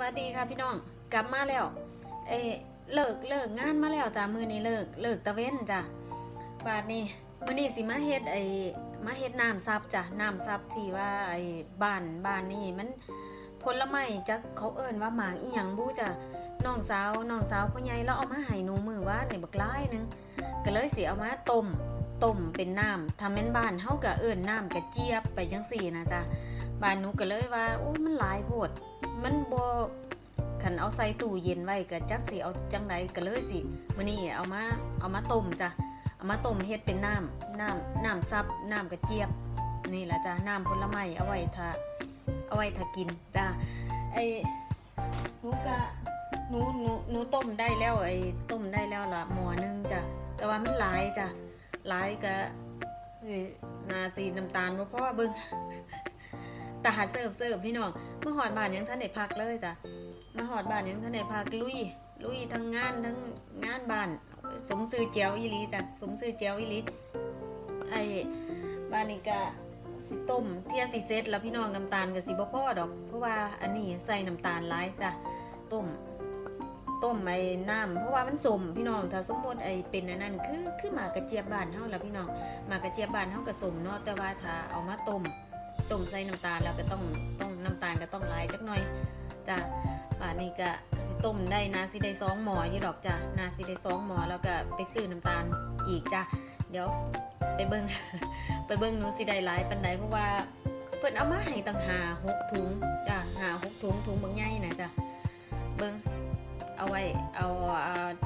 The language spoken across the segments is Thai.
วัสดีค่ะพี่น้อง กลับมาแล้ว เอเลิกเลิกงานมาแล้วจ้ะมือนี้เลิกเลิกตะเว้นจ้ะบาดนี้มือนี้สิมาเฮ็ดไอมาเฮ็ดน้ำซับจ้ะน้ำซับที่ว่าไอ้บ้านบ้านนี่มันผลไม้จักเขาเอิ้นว่าหมากอีหยังบู้จ้ะน้องสาวน้องสาวพ่อใหญ่เราเอามาให้หนูมือว่านี่บักหลายหนึงก็เลยสิเอามาต้มต้มเป็นน้ำทำเป็นบ้านเฮาก็เอิ้นน้ำกระเจี๊ยบไปจังซี่นะจ้ะ บ้านหนูก็เลยว่า โอ้มันหลายโพดมันบ่คันเอาใส่ตู้เย็นไว้ก็จักสิเอาจังไดก็เลยสิมื้อนี้เอามาเอามาต้มจ้ะเอามาต้มเฮ็ดเป็นน้ำน้ำน้ำซับน้ำกระเจี๊ยบนี่ล่ะจ้ะน้ำผลไม้เอาไว้ทาเอาไว้ทากินจ้ะไอ้หนูกะหนูหนูหนูต้มได้แล้วไอ้ต้มได้แล้วละหมอนึงจ้ะแต่ว่ามันหลายจ้ะหลายก็นาสีน้ำตาลบ่พอเบิ่ง ตาหาเสิร์ฟเสิร์ฟพี่น้องมาหอดบานยังท่านได้พักเลยจ้ะมาหอดบานยังท่านได้พักลุยลุยทั้งงานทั้งงานบ้าน สมซื้อเจียวอีลีจ้ะสมซื้อเจียวอีลีไอ้บานนี้ก็สิต้มเที่ยสิเซตแล้วพี่น้องน้ำตาลก็สิบ่พ่อดอก เพราะว่าอันนี้ใส่น้ำตาลหลายจ้ะต้มต้มไอ้น้ำเพราะว่ามันสมพี่น้องถ้าสมมติไอ้เป็นอันนั้นคือคือหมากกระเจี๊ยบบ้านเฮาแล้วพี่น้องหมากกระเจี๊ยบบ้านเฮาก็สมเนาะแต่ว่าถ้าเอามาต้ม ต้มใส่น้ำตาลแล้วก็ต้องต้องน้ำตาลก็ต้องหลายจักหน่อยจ้ะป่านนี้ก็สิต้มได้นาสิได้สองหมอยู่ดอกจ้ะนาสิได้สองหมอแล้วก็ไปซื้อน้ำตาลอีกจ้ะเดี๋ยวไปเบิ่งไปเบิ่งหนูสิได้หลายปานใดเพราะว่าเพิ่นเอามาให้ตั้งหาหกถุงจ้ะหาหกถุงถุงบางใหญ่นะจ้ะเบิ่งเอาไว้เอา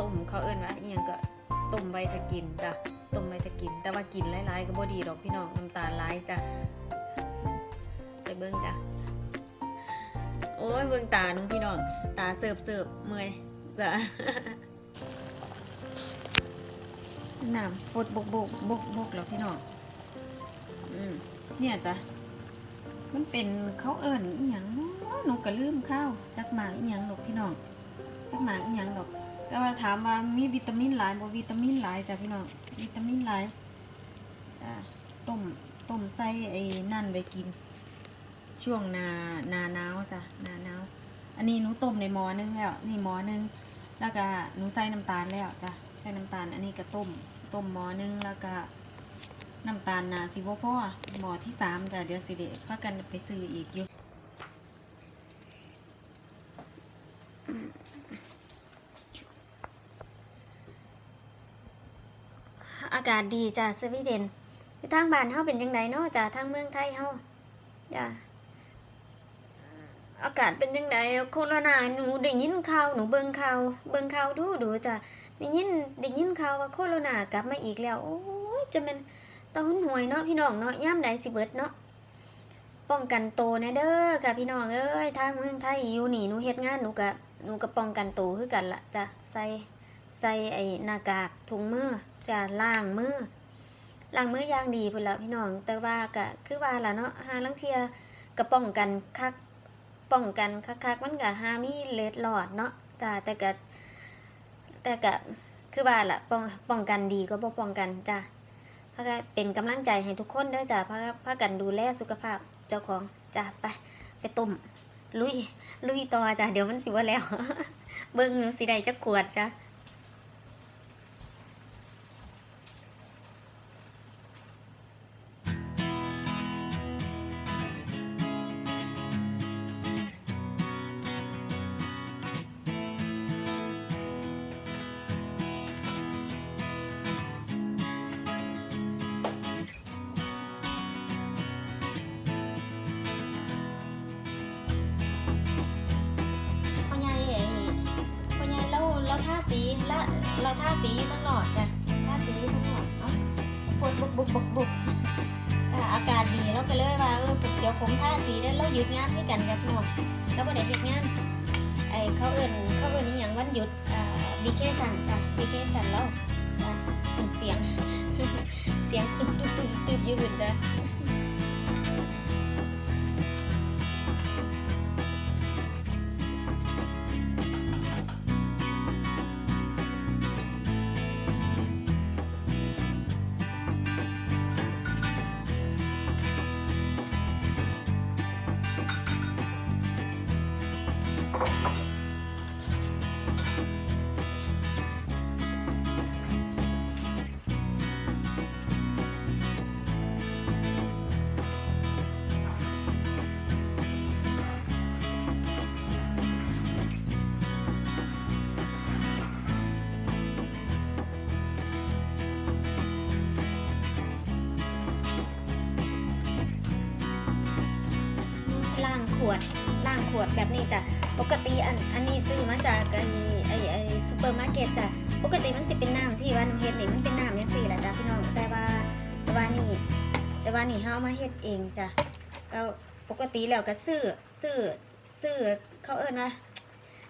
ต้มเขาเอิ้นว่าอีหยังก็ต้มไว้ถ้ากินจ้ะต้มไว้ถ้ากิน แต่ว่ากินหลายๆก็บ่ดีดอกพี่น้องน้ำตาลหลายจ้ะ เบิ่งจ้ะโอ้ยเบิ่งตานุ่งพี่น้องตาเสิร์ฟเสิร์ฟเมื่อยจ้ะน้ำฟดบกบกบกบกแล้วพี่น้องอืมเนี่ยจ้ะมันเป็นเขาเอิญอีหยังนาะหนูก็ลืมข้าวจักหมากอีหยังดอกพี่น้องจักหมากอีหยังดอก แต่ว่าถามว่ามีวิตามินหลายบ่วิตามินหลายจ้ะพี่น้องวิตามินหลายต้มต้มใส่ไอ้นั่นไปกิน ช่วงนานาหนาวจ้ะนาหนาวอันนี้หนูต้มในหม้อนึงแล้ว นี่หม้อนึงแล้วก็หนูใส่น้ำตาลแล้วจ้ะใส่น้ำตาลอันนี้ก็ต้มต้มหม้อนึงแล้วก็น้ำตาลนาสิบ่พอหม้อที่สามจ้ะเดี๋ยวสิเดพากันไปซื้ออีกอยู่อากาศดีจ้ะสวีเดนทางบ้านเฮาเป็นจังไดเนาะจ้ะทางเมืองไทยเฮาจ้ะ อากาศเป็นจังไดโคโรนาหนูได้ยินข่าวหนูเบิ่งข่าวเบิ่งข่าวดูดูจ้ะได้ยินได้ยินข่าวว่าโคโรนากลับมาอีกแล้ว โอ้ยจะเป็นตะหุนหวยเนาะพี่น้องเนาะยามใดสิเบิดเนาะป้องกันโตวน่เด้อค่ะพี่น้องเอ้ยทางเมืองไทยอยู่นี่หนูเฮ็ดงานหนูก็หนูก็ป้องกันโตวคือกันละจ้ะใส่ใส่ไอ้หน้ากากถุงมือจะล้างมือล้างมืออย่างดีพุ่นละพี่น้องแต่ว่าก็คือว่าล่ะเนาะหาลังเทียก็ป้องกันคัก ป้องกันคักๆมันก็หามีเลดหลอดเนาะจ้าแต่ก็แต่ก็คือว่าล่ะป้องป้องกันดีก็บ่ป้องกันจ้าพากันเป็นกำลังใจให้ทุกคนเด้อจ้าพาพากันดูแลสุขภาพเจ้าของจ้าไปไปต้มลุยลุยต่อจ้าเดี๋ยวมันสิว่าแล้ว เบิ่งหนูสิได้จักขวดจ้า ท่าสีอยู่ทั้งหลอดจ้ะท่าสีทั้งหลอดเอ้าปวดบุกบุกบุกบุกอาอากาศดีเราก็เลยว่าเออเดี๋ยวผมท่าสีแล้วเราหยุดงานด้วยกันกับน้องแล้วก็ได้เฮ็ดงานไอ้เขาเอิ้นเขาเอิ้นอีหยังวันหยุดอ่าวีเคชันจ้ะวีเคชันแล้วเสียง เสียงตึ๊บตึ๊บตึ๊บตึ๊บยู่หุ่นจ้ะ ขวดแบบนี้จ้ะปกติอันอันนี้ซื้อมาจากไอไอไอซูเปอร์มาร์เก็ตจ้ะปกติมันสิเป็นน้ำที่ว่าหนูเฮ็ดนี่มันเป็นน้ำยังสี่แหละจ้ะพี่น้องแต่ว่าแต่ว่านี่ แต่ว่านี่เฮามาเฮ็ดเองจ้ะก็ปกติแล้วก็ซื้อซื้อซื้อเขาเอิ้นว่า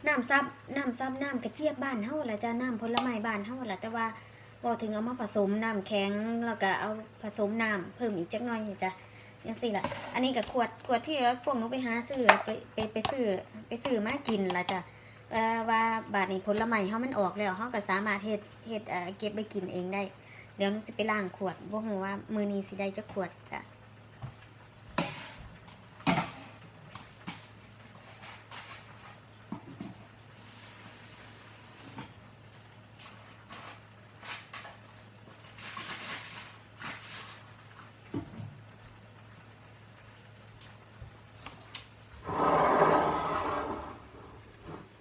น้ำซับน้ำซับน้ำกระเจี๊ยบบ้านเฮาล่ะจ้ะน้ำผลไม้บ้านเฮาล่ะแต่ว่าบ่ถึงเอามาผสมน้ำแข็งแล้วก็เอาผสมน้ำเพิ่มอีกจักหน่อยจ้ะ ยังสี่ละอันนี้กับขวดขวดที่ว่าพวกหนูไปหาซื้อไปไปไปซื้อไปซื้อมากินละจ้ะว่าบาดนี้ผลไม้เฮามันออกแล้วเฮาก็สามารถเฮ็ดเฮ็ดเอ่อเก็บไปกินเองได้ เดี๋ยวหนูสิไปล้างขวดบ่ฮู้ว่ามื้อนี้สิได้จักขวดจ้ะ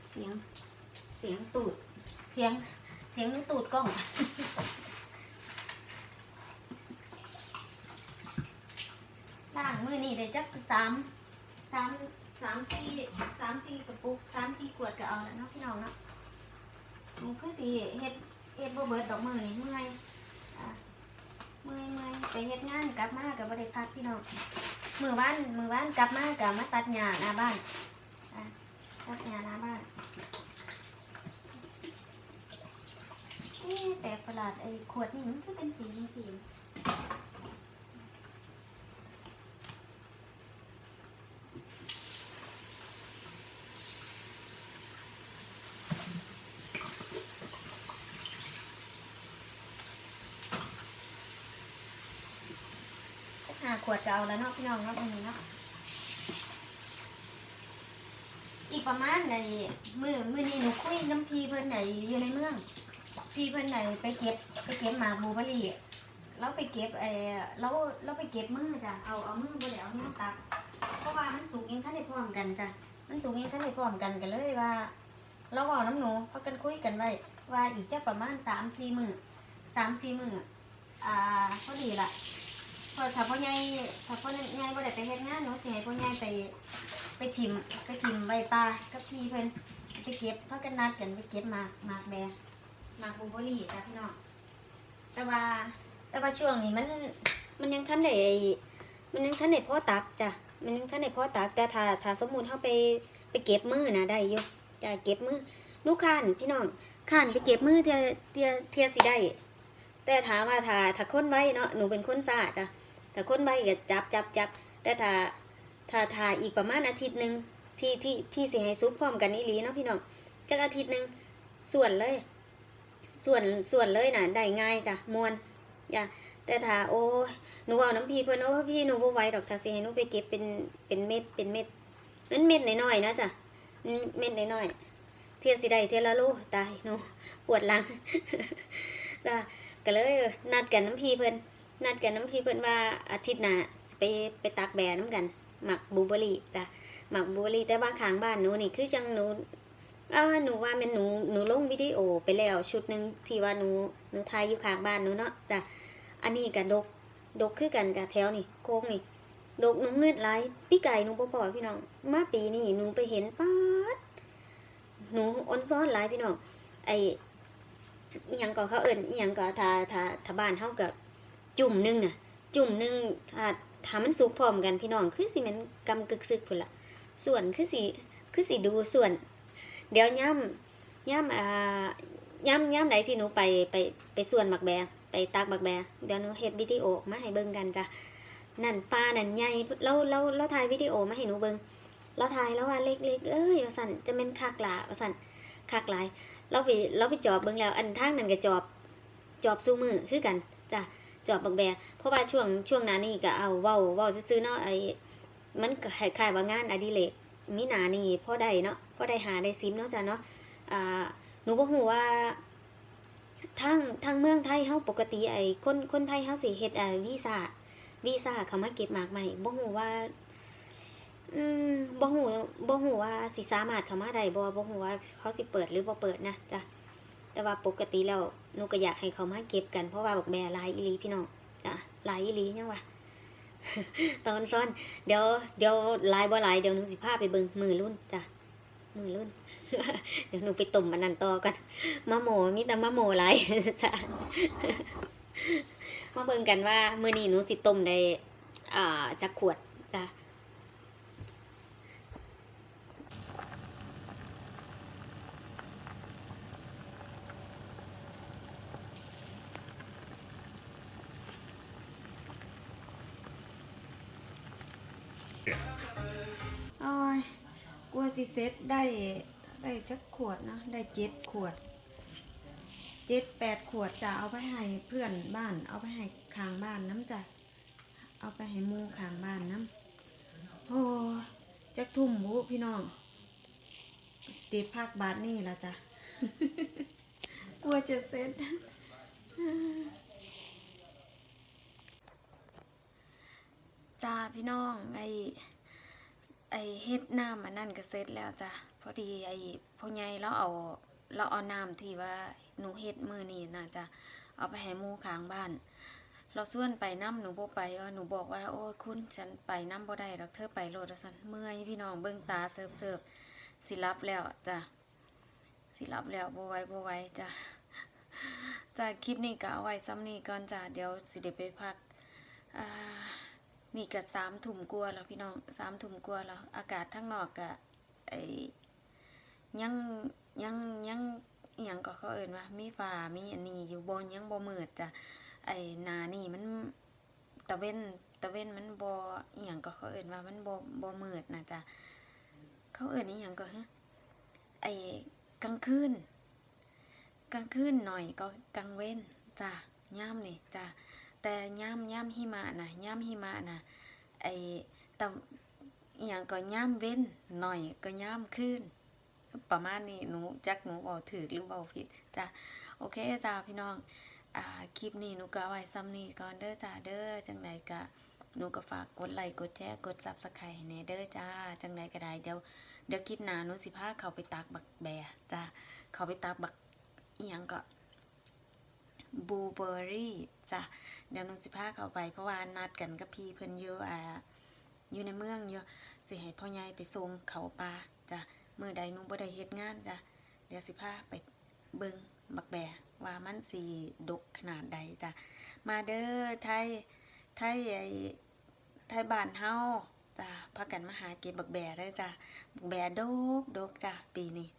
เสียง เสียงตูด เสียง เสียงตูดกล้อง ล่างมือนี่ได้จักสามสามสามสี่สามสี่กระปุกสามสี่ขวดก็เอาแล้วเนาะพี่น้องเนาะมันคือสิเฮ็ดเฮ็ดบ่เบิดดอกมือนี่เมื่อยเมื่อยเมื่อยไปเฮ็ดงานกลับมาก็บ่ได้พักพี่น้องมือวานมือวานกลับมาก็มาตัดหญ้าหน้าบ้านตัดหญ้าหน้าบ้าน เอ๊ะแปลกประหลาดไอ้ขวดนี่มันก็เป็นสีสีหาขวดก็เอาแล้วเนาะพี่น้องเนาะอันนี้เนาะอีกประมาณในมือมือนี้หนูคุยน้ำพีเพิ่นไหนอยู่ในเมือง พี่เพิ่อนไหนไปเก็บไปเก็บหมากบลูเบอร์รี่เราไปเก็บไอ้เราเราไปเก็บมือจ้ะเอาเอามือบ่ได้เอามือตักเพราะว่ามันสุกยังทันได้พร้อมกันจ้ะมันสุกยังทันได้พร้อมกันกันเลยว่าเราเอาน้ำหนูพากันคุยกันไว้ว่าอีกจะประมาณสามสี่มือสามสี่มืออ่าพอดีละพอถ้าพ่อใหญ่ถ้าพ่อใหญ่บ่ได้ไปเฮ็ดงานหนูสิให้พ่อใหญ่ไปไปทิมไปทิมไว้ป่ากับพี่เพิ่นไปเก็บพากันนัดกันไปเก็บหมากหมากแบห มากบลูเบอรี่จ้ะพี่น้อง แต่ว่าแต่ว่าช่วงนี้มันมันยังทันได้มันยังทันได้พ่อตักจ้ะ มันยังทันได้พ่อตักแต่ถ้าถ้าสมมุติเฮาไปไปเก็บมือนะได้อยู่จ้ะเก็บมือลูกค้านพี่น้องค้านไปเก็บมือเทียเทียเทียสิได้ แต่ถามว่าถ้าถ้าคนไว้เนาะหนูเป็นคนซ่าดจ้ะถ้าคนไว้ก็จับจับจับแต่ถ้าถ้าถ้าอีกประมาณอาทิตย์หนึ่งที่ที่ที่สิให้ซุกพร้อมกันอีหลีเนาะพี่น้องจักอาทิตย์หนึ่งส่วนเลย ส่วนส่วนเลยน่ะได้ง่ายจ้ะมวนจ้ะแต่ถ้าโอ้หนูเอาน้ำพีเพิ่นโอ้พี่หนูบ่ไหวดอกถ้าสิให้หนูไปเก็บเป็นเป็นเม็ดเป็นเม็ดมันเม็ดน้อยๆนะจ้ะมันเม็ดน้อยๆเทียสิได้เทียละโลตายหนูปวดหลังจ้ะก็เลยนัดกันน้ำพีเพิ่นนัดกันน้ำพีเพิ่นว่าอาทิตย์หน้าไปไปตักแบน้ำกันหมักบูเบอรี่จ้ะหมักบูเบอร์รี่แต่ว่าข้างบ้านหนูนี่คือจังหนู อ่าหนูว่าแมันหนูหนูลงวิดีโอไปแล้วชุดหนึ่งที่ว่าหนูหนูถ่ายอยู่ข้างบ้านหนูเนาะแต่อันนี้กับดกดกคือกันกับแถวนี่โค้งนี่ดกหนูเงินหลพี่ไก่หนูบ่พอพี่น้องมาปีนี้หนูไปเห็นป๊าดหนูอ้นซ้อนหลายพี่น้องไออีหยังก็เขาเอิ้นอีหยังก็ถ้าถ้าถ้าบ้านเฮากับจุ่มหนึงน่ะ จุ่มหนึงถ้าถ้ามันสุกพร้อมกันพี่น้องคือสิมันกำกึกซึกพุ่นละส่วนคือสิคือสิดูส่วน เดี๋ยวย่ำย่ำอ่าย่ำย่ำไหนที่หนูไปไปไปส่วนหมักแบไปตักหมักแบเดี๋ยวหนูเฮ็ดวิดีโอมาให้เบิ่งกันจ้ะนั่นปลานั่นใหญ่เราเราเราถ่ายวิดีโอมาให้หนูเบิ่งเราถ่ายแล้วว่าเล็กๆเอ้ยว่าสั่นจะเป็นคักหลาว่าสั่นคักหลายเราไปเราไปจอบเบิ่งแล้ว อันทางนั้นก็จอบจอบสู้มือคือกันจ้ะจอบบักแบเพราะว่าช่วงช่วงนั้นนี่ก็เอาเว้าเว้าซื่อเนาะไอ้มันคล้ายๆว่างานอดิเรกมีหนานี่พอได้เนาะ พอได้หาได้ซิมเนาะจ้ะเนาะอ่าหนูบ่ฮู้ว่าทางทางเมืองไทยเฮาปกติไอ้คนคนไทยเฮาสิเฮ็ดอ่าวีซ่าวีซ่าเข้ามาเก็บหมากใหม่บ่ฮู้ว่าอืมบ่ฮู้บ่ฮู้ว่าสิสามารถเข้ามาได้บ่บ่ฮู้ว่าเขาสิเปิดหรือบ่เปิดนะจ้ะแต่ว่าปกติแล้วหนูก็อยากให้เขามาเก็บกันเพราะว่าบักแบหลายอีหลีพี่น้องจ้ะหลายอีหลียังวะตอนซ่อนเดี๋ยวเดี๋ยวหลายบ่หลายเดี๋ยวหนูสิพาไปเบิ่งมือรุ่นจ้ะ มือรุ่น เดี๋ยวหนูไปต้มมันนันต่อกันมะโมมีแต่มะโมหลายจ้ะมาเบิ่งกันว่ามือนี้หนูสิต้มได้อ่าจักขวดจ้ะโอ้ย กลัวสิเซ็ตได้ได้จักขวดเนาะได้เจ็ดขวดเจ็ดแปดขวดจะเอาไปให้เพื่อนบ้าน เอาไปให้ขางบ้านน้ำจ้ะเอาไปให้มูขางบ้านน้ำโอ้จักทุ่มบุพี่น้องสตีพักบาทนี่ละจ้ะกลัวจะเซ็ตจ้าพี่น้องไอ ไอเฮ็ดน้ำอันนั่นก็เสร็จแล้วจ้ะพอดีไอพ่อใหญ่เราเอาเราเอาน้ำที่ว่าหนูเฮ็ดมือนี่น่ะจ้ะเอาไปให้หมู่ข้างบ้าน เราส่วนไปน้ำหนูบ่ไปว่าหนูบอกว่าโอ้คุณฉันไปน้ำบ่ได้ดอกเธอไปโลดว่าซั่นเมื่อยพี่น้องเบิ่งตาเสิร์ฟเสิร์ฟสิรับแล้วจ้ะสิรับแล้วบ่ไหวบ่ไหวจ้ะจ้ะคลิปนี้ก็เอาไว้ซ้ำนี้ก่อนจ้ะเดี๋ยวสิได้ไปพักอ่า นี่ก็สามถุ่มกลัวแล้วพี่น้องสามถุ่มกลัวแล้วอากาศทั้งนอกก็ไอ้ยังยังยังอย่างก็เขาเอ่นว่ามีฟ้ามีอันนี้อยู่บนยังบ่มืดจ้ะไอ้นานี่มันตะเว้นตะเว้นมันบ่อย่างก็เขาเอ่นว่ามันบ่บ่มืดนะจ้ะเขาเอ่นอีหยังก็ฮะไอ้กลางคืนกลางคืนหน่อยก็กลางเว้นจ้ะย่ามนี่จ้ะ แต่ย่ามย่ามหิมะนะย่ามหิมะนะไอแต่อย่างก็ย่ามเว้นหน่อยก็ย่ามขึ้น ประมาณนี้หนูจักหนูบอกถือหรือบอกผิดจ้ะโอเคจ้าพี่น้องอ่าคลิปนี้หนูก็ไว้ซ้ำนี้ก่อนเด้อจ้าเด้อจังใดก็หนูก็ฝากกดไลค์กดแชร์กดซับสไครต์ให้แหน่เด้อจ้าจังใดก็ได้เดี๋ยวเดี๋ยวคลิปหน้าหนูสิพาเขาไปตากบักแบจ้าเขาไปตากบักอีหยังก็ บลูเบอร์รี่จ้ะเดี๋ยวหนูสิพาเข้าไป เพราะว่านัดกันกับพี่เพิ่นอยู่อ่าอยู่ในเมืองอยู่สิให้พ่อใหญ่ไปส่งเขาปลาจ้ะมือใดหนูบ่ได้เฮ็ดงานจ้ะเดี๋ยวสิพาไปเบิ่งบักแบว่ามันสิดกขนาดใดจ้ะมาเด้อไทยไทยไอไทยบ้านเฮาจ้ะพากันมาหาเก็บบักแบเด้จ้ะบักแบดกดกจ้ะปีนี้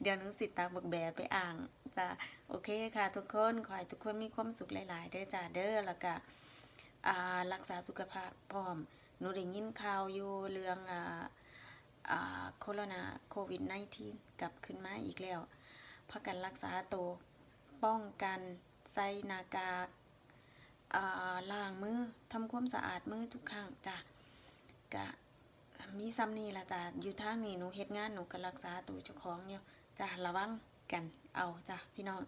เดี๋ยวหนูสิตามบักแบไปอ่าง จ้ะโอเคค่ะทุกคนขอให้ทุกคนมีความสุขหลายๆเด้อจ้าเด้อแล้วก็รักษาสุขภาพพร้อมหนูได้ยินข่าวอยู่เรื่องโคโรนาโควิด -19 กลับขึ้นมาอีกแล้วพากันรักษาตัวป้องกันใส่หน้ากากล้างมือทำความสะอาดมือทุกครั้งจ้ะกะมีซ้ำนี่ละจ้ะอยู่ทางนี้หนูเฮ็ดงานหนูก็รักษาตัวเจ้าของอยู่จ้ะระวัง กันเอาจ้ะพี่น้อง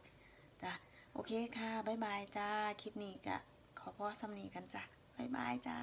จ้ะโอเคค่ะ บ๊ายบายจ้า คลิปนี้ก็ขอพ่อสำนีกันจ้ะ บ๊ายบายจ้า